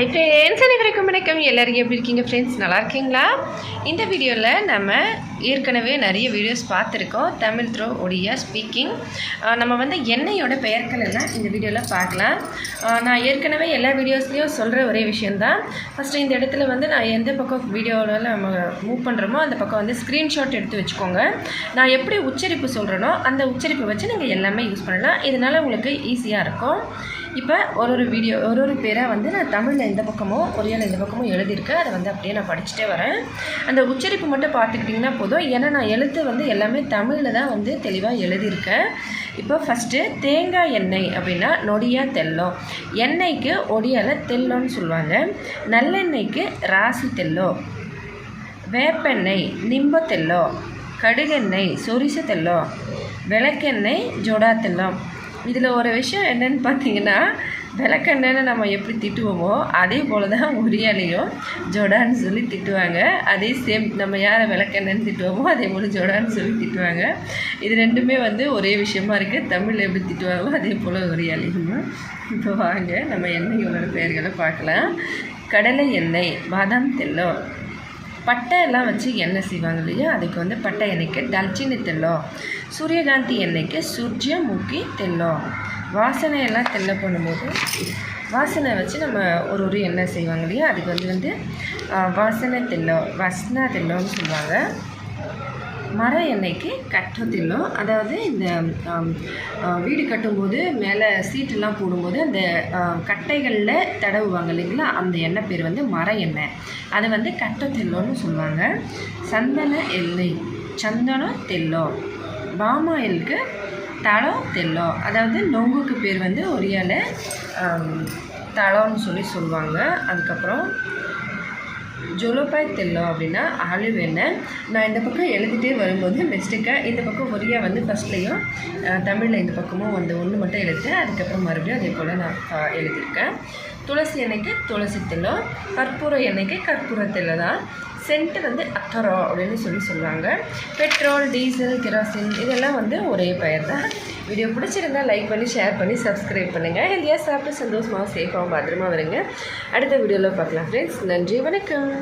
Hi friends அனைவருக்கும் வணக்கம். எல்லோரும் எப்படி இருக்கீங்க ஃப்ரெண்ட்ஸ் நல்லா இருக்கீங்களா? இந்த வீடியோவில் நம்ம ஏற்கனவே நிறைய வீடியோஸ் பார்த்துருக்கோம். தமிழ் த்ரோ ஒடியா ஸ்பீக்கிங் நம்ம வந்து எண்ணெயோட பெயர்கள் எல்லாம் இந்த வீடியோவில் பார்க்கலாம். நான் ஏற்கனவே எல்லா வீடியோஸ்லேயும் சொல்கிற ஒரே விஷயந்தான் ஃபஸ்ட்டு இந்த இடத்துல வந்து நான் எந்த பக்கம் வீடியோவில் நம்ம மூவ் பண்ணுறோமோ அந்த பக்கம் வந்து ஸ்க்ரீன்ஷாட் எடுத்து வச்சுக்கோங்க. நான் எப்படி உச்சரிப்பு சொல்கிறேனோ அந்த உச்சரிப்பை வச்சு நீங்கள் எல்லாமே யூஸ் பண்ணலாம். இதனால் உங்களுக்கு ஈஸியாக இருக்கும். இப்போ ஒரு ஒரு வீடியோ ஒரு ஒரு பேராக வந்து நான் தமிழில் எந்த பக்கமோ ஒரியால் எந்த பக்கமோ எழுதியிருக்கு. அதை வந்து அப்படியே நான் படிச்சுட்டே வரேன். அந்த உச்சரிப்பு மட்டும் பார்த்துக்கிட்டிங்கன்னா போதும். ஏன்னா நான் எழுத்து வந்து எல்லாமே தமிழில் தான் வந்து தெளிவாக எழுதியிருக்கேன். இப்போ ஃபஸ்ட்டு தேங்காய் எண்ணெய் அப்படின்னா நொடியா தெல்லம். எண்ணெய்க்கு ஒடியால் தெல்லோன்னு சொல்லுவாங்க. நல்லெண்ணெய்க்கு ராசி தெல்லோ. வேப்பெண்ணெய் நிம்ப தெல்லோ. கடுகெண்ணெய் சொரிச தெல்லோ. விளக்கெண்ணெய் ஜொடா தெல்லம். இதில் ஒரு விஷயம் என்னன்னு பார்த்தீங்கன்னா விளக்கெண்ணெய்னு நம்ம எப்படி திட்டுவோமோ அதே போல் தான் உரியாலையும் ஜோடான்னு சொல்லி திட்டுவாங்க. அதே சேம் நம்ம யாரை விளக்கெண்ணெய்னு திட்டுவோமோ அதே போல் ஜோடான்னு சொல்லி திட்டுவாங்க. இது ரெண்டுமே வந்து ஒரே விஷயமா இருக்குது தமிழில் எப்படி திட்டுவாங்களோ அதே போல் உரியாலையும். இப்போ வாங்க நம்ம எண்ணெய்களோட பெயர்களை பார்க்கலாம். கடலை எண்ணெய் பாதாம் தெல்லம். பட்டை எல்லாம் வச்சு எண்ணெய் செய்வாங்க இல்லையா? அதுக்கு வந்து பட்டை எண்ணெய்க்கு தல்ச்சினி தெல்லம். சூரியகாந்தி எண்ணெய்க்கு சூர்ஜமுகி தெல்லம். வாசனையெல்லாம் எல்லாம் பண்ணும்போது வாசனை வச்சு நம்ம ஒரு ஒரு எண்ணெய் செய்வாங்க இல்லையா? அதுக்கு வந்து வந்து வாசனை தெல்லம் வசனா தெல்லம்னு சொல்லுவாங்க. மர எண்ணெய்க்கு கட்ட தில்லம் அதாவது இந்த வீடு கட்டும்போது மேலே சீட்டெல்லாம் போடும்போது அந்த கட்டைகளில் தடவுவாங்க இல்லைங்களா? அந்த எண்ணெய் பேர் வந்து மர எண்ணெய். அதை வந்து கட்ட தில்லோன்னு சொல்லுவாங்க. சந்தன எல்லை சந்தனம் தெல்லம் பாமாயிலுக்கு தளம் தெல்லம் அதாவது நொங்குக்கு பேர் வந்து ஒரியால தளம்னு சொல்லி சொல்லுவாங்க. அதுக்கப்புறம் ஜொலோபாய் தெல்லம் அப்படின்னா ஆலிவ் எண்ணெய். நான் இந்த பக்கம் எழுதிட்டே வரும்போது மிஸ்டேக்காக இந்த பக்கம் ஒரியா வந்து ஃபஸ்ட்லேயும் தமிழில் இந்த பக்கமும் வந்து ஒன்று மட்டும் எழுதிட்டேன். அதுக்கப்புறம் மறுபடியும் அதே போல் நான் எழுதியிருக்கேன். துளசி எண்ணெய்க்கு துளசி தெல்லம் கற்பூர எண்ணெய்க்கு கற்பூர தெல்லை தான். சென்ட் வந்து அத்தரோ அப்படின்னு சொல்லி சொல்லுவாங்க. பெட்ரோல் டீசல் கிராசின் இதெல்லாம் வந்து ஒரே பெயர் தான். வீடியோ பிடிச்சிருந்தா லைக் பண்ணி ஷேர் பண்ணி சப்ஸ்கிரைப் பண்ணுங்கள் ஹெல்த்தியாக சாப்பிட்டு சந்தோஷமாக சேஃபாகவும் பத்திரமா வருங்க. அடுத்த வீடியோவில் பார்க்கலாம் ஃப்ரெண்ட்ஸ் நன்றி வணக்கம்.